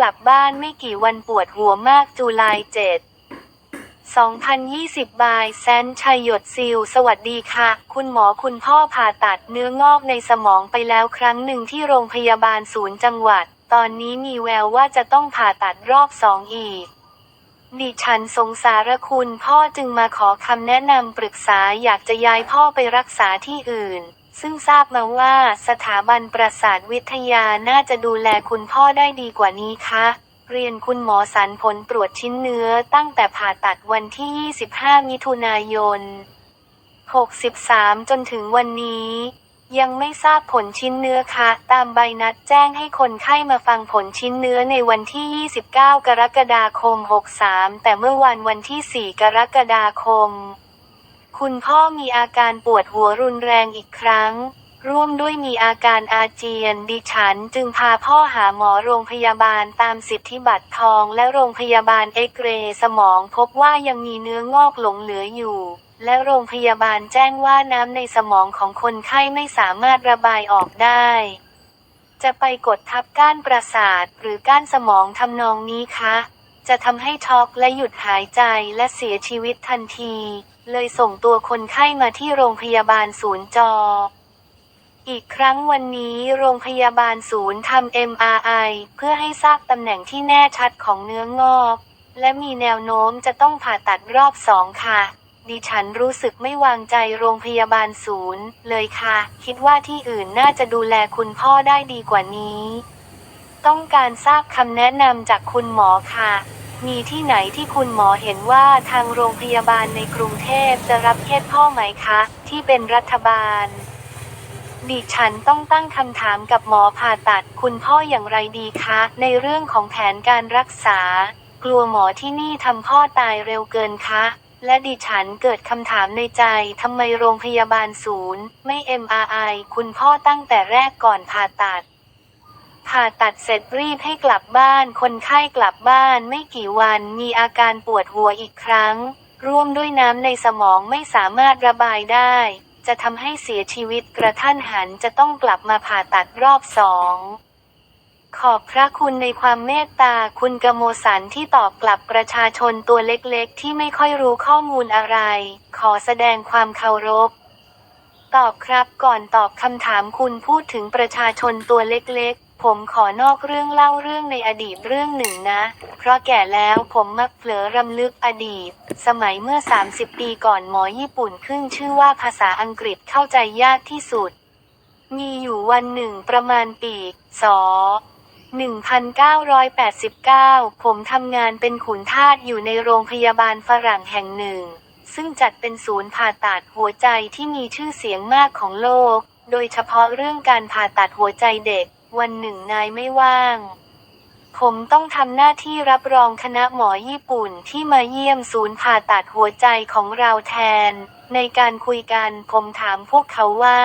กลับบ้านไม่กี่วันปวดหัวมากจุลายเจ็ด2020 บายแซนชัยหยดซิล สวัสดีค่ะ คุณหมอคุณพ่อผ่าตัดเนื้องอกในสมองไปแล้วครั้งหนึ่งที่โรงพยาบาลศูนย์จังหวัด ตอนนี้มีแววว่าจะต้องผ่าตัดรอบสองอีก ดิฉันสงสารคุณพ่อจึงมาขอคำแนะนำปรึกษาอยากจะย้ายพ่อไปรักษาที่อื่น ซึ่งทราบมาว่าสถาบันประสาทวิทยาน่าจะดูแลคุณพ่อได้ดีกว่านี้คะ เรียนคุณหมอสันผลตรวจชิ้นเนื้อตั้งแต่ผ่าตัดวันที่ 25 มิถุนายน 63 จนถึงวันนี้ ยังไม่ทราบผลชิ้นเนื้อค่ะตามใบนัดแจ้งให้คนไข้มาฟังผลชิ้นเนื้อในวันที่ 29 กรกฎาคม 63 แต่เมื่อวันวันที่ 4 กรกฎาคม คุณพ่อมีอาการปวดหัวรุนแรงอีกครั้ง ร่วมด้วยมีอาการอาเจียน ดิฉันจึงพาพ่อหาหมอโรงพยาบาลตามสิทธิบัตรทองและโรงพยาบาลเอ็กเรย์สมองพบว่ายังมีเนื้องอกหลงเหลืออยู่ และโรงพยาบาลแจ้งว่าน้ำในสมองของคนไข้ไม่สามารถระบายออกได้จะไปกดทับก้านประสาทหรือก้านสมองทำนองนี้คะ จะทำให้ช็อกและหยุดหายใจและเสียชีวิตทันที เลยส่งตัวคนไข้มาที่โรงพยาบาลศูนย์จอ อีกครั้งวันนี้โรงพยาบาลศูนย์ทำ MRI เพื่อให้ทราบตำแหน่งที่แน่ชัดของเนื้องอก และมีแนวโน้มจะต้องผ่าตัดรอบสองค่ะ ดิฉันรู้สึกไม่วางใจโรงพยาบาลศูนย์เลยค่ะ คิดว่าที่อื่นน่าจะดูแลคุณพ่อได้ดีกว่านี้ ต้องการทราบคำแนะนำจากคุณหมอค่ะ มีที่ไหนที่คุณหมอเห็นว่าทางโรงพยาบาลในกรุงเทพจะรับเคสพ่อไหมคะ ที่เป็นรัฐบาล ดิฉันต้องตั้งคำถามกับหมอผ่าตัดคุณพ่ออย่างไรดีคะ ในเรื่องของแผนการรักษา กลัวหมอที่นี่ทำพ่อตายเร็วเกินคะ และดิฉันเกิดคำถามในใจทำไมโรงพยาบาลศูนย์ ไม่ MRI คุณพ่อตั้งแต่แรกก่อนผ่าตัด ผ่าตัดเสร็จรีบให้กลับบ้าน คนไข้กลับบ้านไม่กี่วันมีอาการปวดหัวอีกครั้ง ร่วมด้วยน้ำในสมองไม่สามารถระบายได้ จะทำให้เสียชีวิตกระทันหันจะต้องกลับมาผ่าตัดรอบสองขอบพระคุณในความเมตตาคุณกโมสันที่ตอบกลับประชาชนตัวเล็กๆ ที่ไม่ค่อยรู้ข้อมูลอะไร ขอแสดงความเคารพ ตอบครับก่อนตอบคำถามคุณพูดถึงประชาชนตัวเล็กๆ ผมขอนอกเรื่องเล่าเรื่องในอดีตเรื่องหนึ่งนะ เพราะแก่แล้วผมมักเผลอรำลึกอดีต สมัยเมื่อ 30 ปีก่อนหมอญี่ปุ่นขึ้นชื่อว่าภาษาอังกฤษเข้าใจยากที่สุด มีอยู่วันหนึ่งประมาณปีศ1989 ผมทำงานเป็นขุนทาสอยู่ในโรงพยาบาลฝรั่งแห่งหนึ่ง ซึ่งจัดเป็นศูนย์ผ่าตัดหัวใจที่มีชื่อเสียงมากของโลก โดยเฉพาะเรื่องการผ่าตัดหัวใจเด็ก วันหนึ่งนายไม่ว่าง ผมต้องทำหน้าที่รับรองคณะหมอญี่ปุ่นที่มาเยี่ยมศูนย์ผ่าตัดหัวใจของเราแทน ในการคุยกันผมถามพวกเขาว่า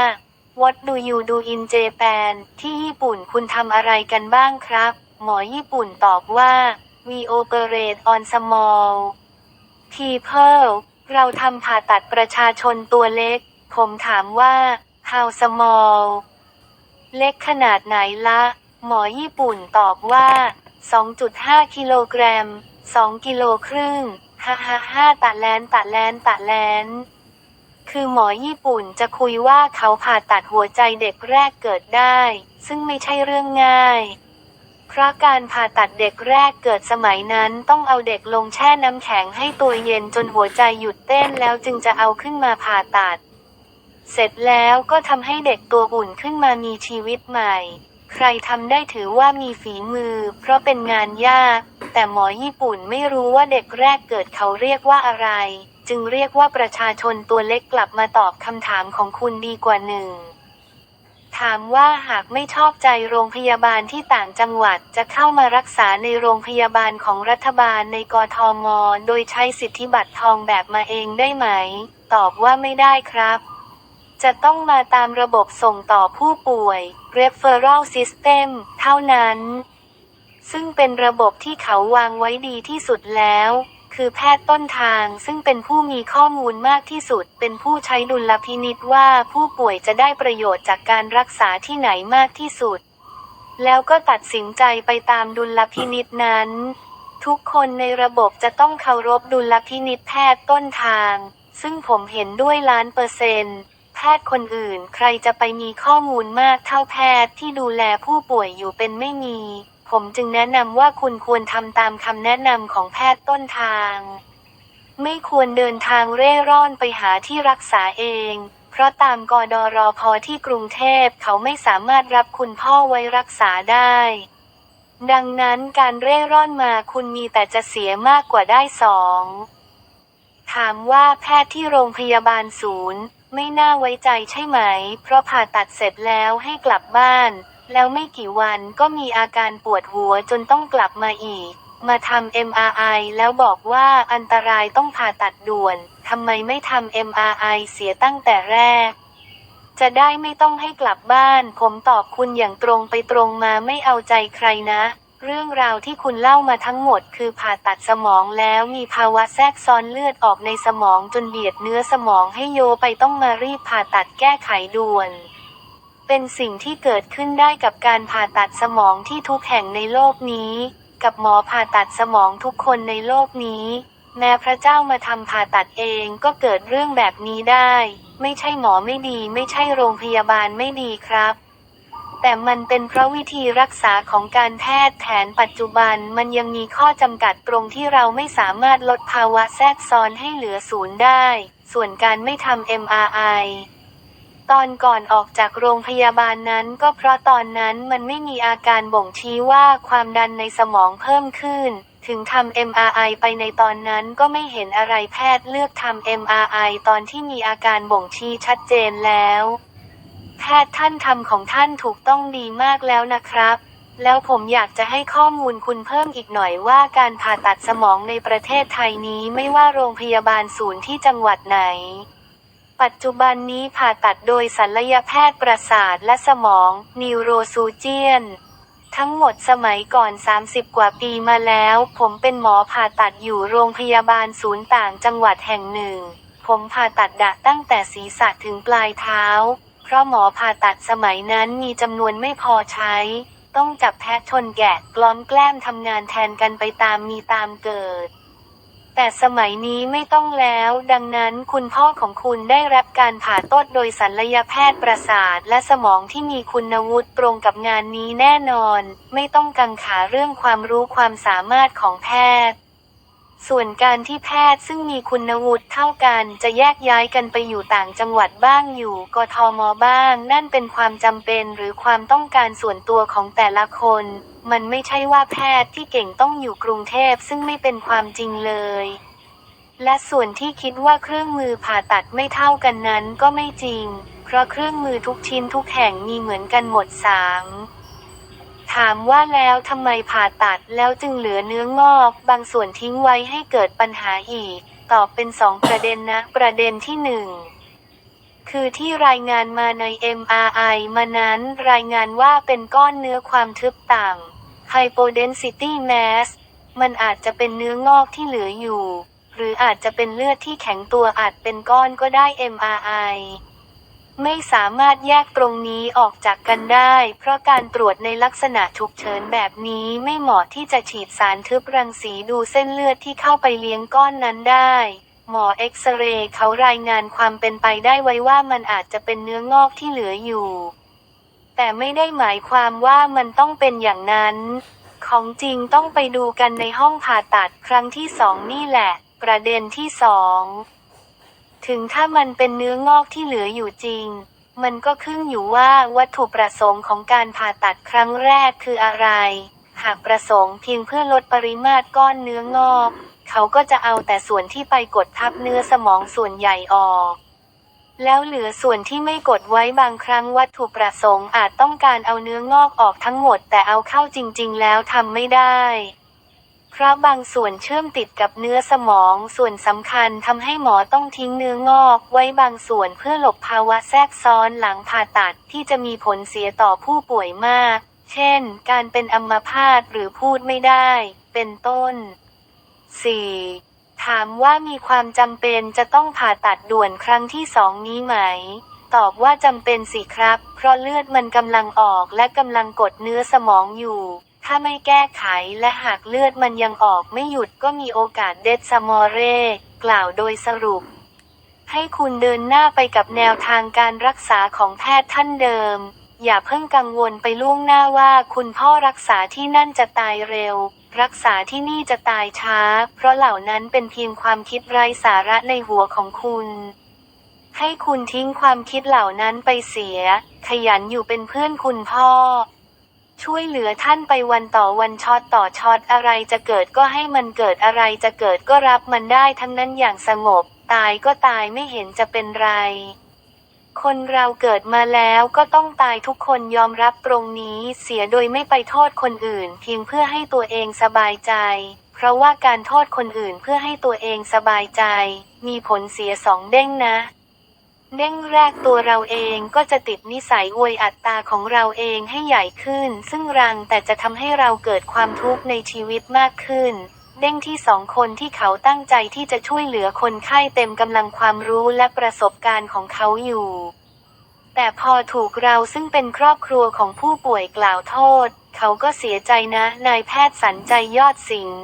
What do you do in Japan ที่ญี่ปุ่นคุณทำอะไรกันบ้างครับ หมอญี่ปุ่นตอบว่า We operate on small people เราทำผ่าตัดประชาชนตัวเล็ก ผมถามว่า how small เล็กขนาดไหนละ หมอญี่ปุ่นตอบว่า 2.5 กิโลกรัม 2 กิโลครึ่ง ฮ่าฮ่าฮ่าตะแลนตะแลนตะแลนคือหมอญี่ปุ่นจะคุยว่าเขาผ่าตัดหัวใจเด็กแรกเกิดได้ ซึ่งไม่ใช่เรื่องง่าย เพราะการผ่าตัดเด็กแรกเกิดสมัยนั้นต้องเอาเด็กลงแช่น้ำแข็งให้ตัวเย็นจนหัวใจหยุดเต้นแล้วจึงจะเอาขึ้นมาผ่าตัด เสร็จแล้วก็ทำให้เด็กตัวอุ่นขึ้นมามีชีวิตใหม่ ใครทำได้ถือว่ามีฝีมือ เพราะเป็นงานยาก แต่หมอญี่ปุ่นไม่รู้ว่าเด็กแรกเกิดเขาเรียกว่าอะไร จึงเรียกว่าประชาชนตัวเล็กกลับมาตอบคำถามของคุณดีกว่าหนึ่งถามว่าหากไม่ชอบใจโรงพยาบาลที่ต่างจังหวัดจะเข้ามารักษาในโรงพยาบาลของรัฐบาลในกทม โดยใช้สิทธิบัตรทองแบบมาเองได้ไหม ตอบว่าไม่ได้ครับ จะต้องมาตามระบบส่งต่อผู้ป่วย referral system เท่านั้น ซึ่งเป็นระบบที่เขาวางไว้ดีที่สุดแล้ว คือแพทย์ต้นทางซึ่งเป็นผู้มีข้อมูลมากที่สุด เป็นผู้ใช้ดุลพินิษว่าผู้ป่วยจะได้ประโยชน์จากการรักษาที่ไหนมากที่สุด แล้วก็ตัดสินใจไปตามดุลพินิษนั้น ทุกคนในระบบจะต้องเคารพดุลพินิษแพทย์ต้นทาง ซึ่งผมเห็นด้วยล้านเปอร์เซนต์ พทย์คนอื่น ใครจะไปมีข้อมูลมากเท่าแพทย์ที่ดูแลผู้ป่วยอยู่เป็นไม่มี ผมจึงแนะนำว่าคุณควรทำตามคำแนะนำของแพทย์ต้นทาง ไม่ควรเดินทางเร่ร่อนไปหาที่รักษาเอง เพราะตามกดรอพอที่กรุงเทพเขาไม่สามารถรับคุณพ่อไว้รักษาได้ ดังนั้นการเร่ร่อนมาคุณมีแต่จะเสียมากกว่าได้สองถามว่าแพทย์ที่โรงพยาบาลศูนย์ ไม่น่าไว้ใจใช่ไหม เพราะผ่าตัดเสร็จแล้วให้กลับบ้าน แล้วไม่กี่วันก็มีอาการปวดหัวจนต้องกลับมาอีก มาทำ MRI แล้วบอกว่าอันตรายต้องผ่าตัดด่วน ทำไมไม่ทำ MRI เสียตั้งแต่แรก จะได้ไม่ต้องให้กลับบ้าน ผมตอบคุณอย่างตรงไปตรงมาไม่เอาใจใครนะ เรื่องราวที่คุณเล่ามาทั้งหมดคือผ่าตัดสมองแล้วมีภาวะแทรกซ้อนเลือดออกในสมองจนเบียดเนื้อสมองให้โยไปต้องมารีบผ่าตัดแก้ไขด่วน เป็นสิ่งที่เกิดขึ้นได้กับการผ่าตัดสมองที่ทุกแห่งในโลกนี้ กับหมอผ่าตัดสมองทุกคนในโลกนี้ แม้พระเจ้ามาทำผ่าตัดเองก็เกิดเรื่องแบบนี้ได้ ไม่ใช่หมอไม่ดี ไม่ใช่โรงพยาบาลไม่ดีครับ แต่มันเป็นเพราะวิธีรักษาของการแพทย์แผนปัจจุบันมันยังมีข้อจำกัดตรงที่เราไม่สามารถลดภาวะแทรกซ้อนให้เหลือศูนย์ได้ ส่วนการไม่ทำ MRI ตอนก่อนออกจากโรงพยาบาลนั้นก็เพราะตอนนั้นมันไม่มีอาการบ่งชี้ว่าความดันในสมองเพิ่มขึ้น ถึงทำ MRI ไปในตอนนั้นก็ไม่เห็นอะไรแพทย์เลือกทำ MRI ตอนที่มีอาการบ่งชี้ชัดเจนแล้ว แพทย์ท่านทำของท่านถูกต้องดีมากแล้วนะครับ แล้วผมอยากจะให้ข้อมูลคุณเพิ่มอีกหน่อยว่าการผ่าตัดสมองในประเทศไทยนี้ไม่ว่าโรงพยาบาลศูนย์ที่จังหวัดไหน ปัจจุบันนี้ผ่าตัดโดยศัลยแพทย์ประสาทและสมองนิวโรซูเจียนทั้งหมดสมัยก่อน 30 กว่าปีมาแล้ว ผมเป็นหมอผ่าตัดอยู่โรงพยาบาลศูนย์ต่างจังหวัดแห่งหนึ่ง ผมผ่าตัดดะตั้งแต่ศีรษะถึงปลายเท้า เพราะหมอผ่าตัดสมัยนั้นมีจำนวนไม่พอใช้ ต้องจับแพะชนแกะกล้อมแกล้มทำงานแทนกันไปตามมีตามเกิด แต่สมัยนี้ไม่ต้องแล้ว ดังนั้นคุณพ่อของคุณได้รับการผ่าตัดโดยศัลยแพทย์ประสาทและสมองที่มีคุณวุฒิตรงกับงานนี้แน่นอน ไม่ต้องกังขาเรื่องความรู้ความสามารถของแพทย์ ส่วนการที่แพทย์ซึ่งมีคุณวุฒิเท่ากันจะแยกย้ายกันไปอยู่ต่างจังหวัดบ้างอยู่กทมบ้าง นั่นเป็นความจำเป็นหรือความต้องการส่วนตัวของแต่ละคน มันไม่ใช่ว่าแพทย์ที่เก่งต้องอยู่กรุงเทพซึ่งไม่เป็นความจริงเลย และส่วนที่คิดว่าเครื่องมือผ่าตัดไม่เท่ากันนั้นก็ไม่จริง เพราะเครื่องมือทุกชิ้นทุกแห่งมีเหมือนกันหมดสามามว่าแล้วทำไมผ่าตัดแล้วจึงเหลือเนื้องอก บางส่วนทิ้งไว้ให้เกิดปัญหาอีก ตอบเป็นสองประเด็นนะ ประเด็นที่หนึ่งคือที่รายงานมาใน MRI มานั้นรายงานว่าเป็นก้อนเนื้อความทึบต่ำ Hypodensity Mass มันอาจจะเป็นเนื้องอกที่เหลืออยู่ หรืออาจจะเป็นเลือดที่แข็งตัวอาจเป็นก้อนก็ได้ MRI ไม่สามารถแยกตรงนี้ออกจากกันได้ เพราะการตรวจในลักษณะฉุกเฉินแบบนี้ไม่เหมาะที่จะฉีดสารทึบรังสีดูเส้นเลือดที่เข้าไปเลี้ยงก้อนนั้นได้ หมอเอ็กซเรย์เขารายงานความเป็นไปได้ไว้ว่ามันอาจจะเป็นเนื้องอกที่เหลืออยู่ แต่ไม่ได้หมายความว่ามันต้องเป็นอย่างนั้น ของจริงต้องไปดูกันในห้องผ่าตัดครั้งที่สองนี่แหละ ประเด็นที่สอง ถึงถ้ามันเป็นเนื้องอกที่เหลืออยู่จริง มันก็ขึ้นอยู่ว่าวัตถุประสงค์ของการผ่าตัดครั้งแรกคืออะไร หากประสงค์เพียงเพื่อลดปริมาตรก้อนเนื้องอก เขาก็จะเอาแต่ส่วนที่ไปกดทับเนื้อสมองส่วนใหญ่ออกแล้วเหลือส่วนที่ไม่กดไว้บางครั้งวัตถุประสงค์อาจต้องการเอาเนื้องอกออกทั้งหมดแต่เอาเข้าจริง ๆ แล้วทำไม่ได้ พราะบางส่วนเชื่อมติดกับเนื้อสมอง ส่วนสำคัญทำให้หมอต้องทิ้งเนื้องอก ไว้บางส่วนเพื่อหลบภาวะแทรกซ้อนหลังผ่าตัดที่จะมีผลเสียต่อผู้ป่วยมาก เช่น การเป็นอัมพาตหรือพูดไม่ได้ เป็นต้น 4. ถามว่ามีความจำเป็นจะต้องผ่าตัดด่วนครั้งที่สองนี้ไหม ตอบว่าจำเป็นสิครับ เพราะเลือดมันกำลังออกและกำลังกดเนื้อสมองอยู่ ถ้าไม่แก้ไขและหากเลือดมันยังออกไม่หยุดก็มีโอกาสเดดซามอเร่กล่าวโดยสรุป ให้คุณเดินหน้าไปกับแนวทางการรักษาของแพทย์ท่านเดิม อย่าเพิ่งกังวลไปล่วงหน้าว่าคุณพ่อรักษาที่นั่นจะตายเร็ว รักษาที่นี่จะตายช้า เพราะเหล่านั้นเป็นเพียงความคิดไร้สาระในหัวของคุณให้คุณทิ้งความคิดเหล่านั้นไปเสีย ขยันอยู่เป็นเพื่อนคุณพ่อ ช่วยเหลือท่านไปวันต่อวันช็อตต่อช็อตอะไรจะเกิดก็ให้มันเกิดอะไรจะเกิดก็รับมันได้ทั้งนั้นอย่างสงบ ตายก็ตายไม่เห็นจะเป็นไร คนเราเกิดมาแล้วก็ต้องตายทุกคนยอมรับตรงนี้เสียโดยไม่ไปโทษคนอื่น เพียงเพื่อให้ตัวเองสบายใจ เพราะว่าการโทษคนอื่นเพื่อให้ตัวเองสบายใจ มีผลเสียสองเด้งนะ เด้งแรกตัวเราเองก็จะติดนิสัยอวยอัตตาของเราเองให้ใหญ่ขึ้น ซึ่งรังแต่จะทำให้เราเกิดความทุกข์ในชีวิตมากขึ้น เด้งที่สองคนที่เขาตั้งใจที่จะช่วยเหลือคนไข้เต็มกำลังความรู้และประสบการณ์ของเขาอยู่ แต่พอถูกเราซึ่งเป็นครอบครัวของผู้ป่วยกล่าวโทษ เขาก็เสียใจนะ นายแพทย์สันใจยอดสิงห์